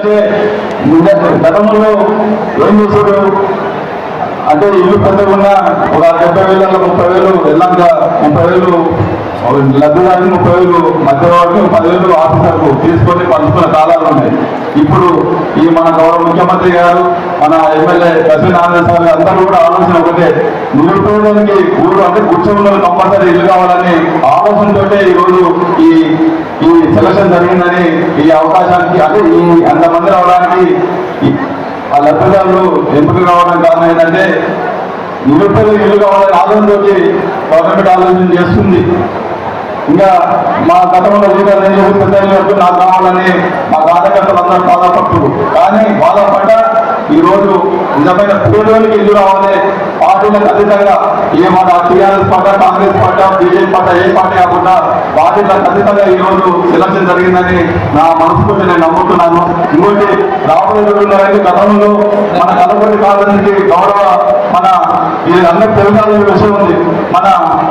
అంటే ముందు గతంలో ఏం చేశాడు అంటే ఇల్లు పెద్దకుండా ఒక డెబ్బై వేల ముప్పై వేలు వెళ్ళాక ముప్పై వేలు లబ్ధిదారుని ముప్పై వేలు మధ్యవర్తి పదివేలు ఆఫీసర్కు తీసుకొని పంచుకున్న కాలాలు ఉన్నాయి. ఇప్పుడు ఈ మన గౌరవ ముఖ్యమంత్రి గారు మన ఎమ్మెల్యే లక్ష్మీనారాయణ స్వామి అందరూ కూడా ఆలోచన ఒకటే. నిరుపేదలకి ఊరు అంటే కూర్చొని కంపల్సరీ ఇల్లు కావాలని ఆలోచనతోటే ఈ రోజు ఈ ఈ సెలక్షన్ జరిగిందని ఈ అవకాశానికి అంటే ఈ అంతమంది రావడానికి ఆ లబ్ధిదారులు ఎంపిక కావడం కారణం ఏంటంటే నిరుపేద ఇల్లు కావాలని ఆలోచనలోకి గవర్నమెంట్ ఆలోచన చేస్తుంది. ఇంకా మా గతంలో లీడర్ ఏం పెద్ద నాకు కావాలని మా కార్యకర్తలు అందరూ బాధపడుతున్నారు కానీ బాధపడ్డ ఈ రోజు నిజమైన పేదోళ్ళకి ఇల్లు రావాలి? పార్టీలకు అతీతంగా ఏ మన TRS party Congress party BJP party ఏ పార్టీ కాకుండా పార్టీలకు అతీతంగా ఈ రోజు సెలక్షన్ జరిగిందని నా మనసుకుంటే నేను నమ్ముతున్నాను. ఇంకోటి రాబోయే రోజుల్లో గతంలో మన కలపటి కాలానికి గౌరవ మన ఇది అందరికి తెలుగాల్సిన విషయం ఉంది. మన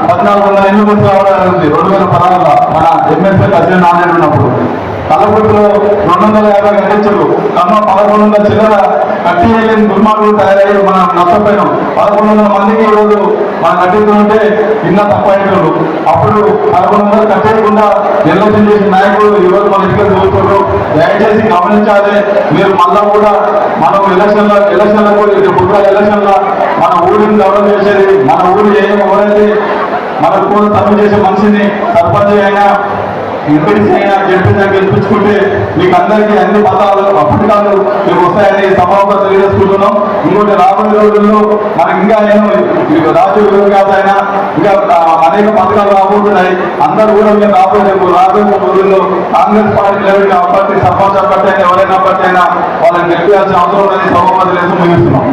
పద్నాలుగు వందల ఎనిమిది రావడం ఉంది. రెండు వేల పదహారులో మన ఎమ్మెల్సీ కళ్యాణ్ నారాయణ ఉన్నప్పుడు. కలపటిలో రెండు వందల యాభై కట్టించారు. కమ్మ పదకొండు వందల చిల్లర కట్టి వెళ్ళిన దుర్మార్గులు తయారయ్యి మనం నష్టపోయినాం. పదకొండు వందల మందికి ఈరోజు మనం కట్టిస్తుంటే నిన్న తక్కువ అయినారు అప్పుడు పదకొండు వందలు కట్టేయకుండా నిర్లక్ష్యం చేసిన నాయకులు ఈరోజు మన ఇంటికి చూస్తున్నారు దయచేసి గమనించాలి మీరు మళ్ళా కూడా మనం ఎలక్షన్ల ఎలక్షన్లకు బుద్ధ ఎలక్షన్ల మన ఊరిని గౌరవం చేసేది మన ఊరు ఏ ఎవరైతే మన కూడా తప్పు చేసే మనిషిని సర్పంచ్ అయినా ఇప్పటికైనా అయినా జడ్పీసీ గెలిపించుకుంటే మీకు అందరికీ అన్ని పదాలు అప్పటికాలు మీకు వస్తాయని సభలో తెలియజేసుకుంటున్నాం. ఇంకోటి రాబోయే రోజుల్లో మనకి ఇంకా నేను మీకు రాజీవ్ వికాస్ అయినా ఇంకా అనేక పథకాలు రాబోతున్నాయి. అందరూ కూడా మేము రాబోయే రేపు రాబోయే రోజుల్లో కాంగ్రెస్ పార్టీ లెవెల్ అభ్యర్థి సర్పంచ్ అభ్యర్థి అయినా ఎవరైనా అభ్యర్థి అయినా వాళ్ళని గెలిపించాల్సిన అవసరం ఉందని సభలో తెలియజేస్తూ ముగిస్తున్నాం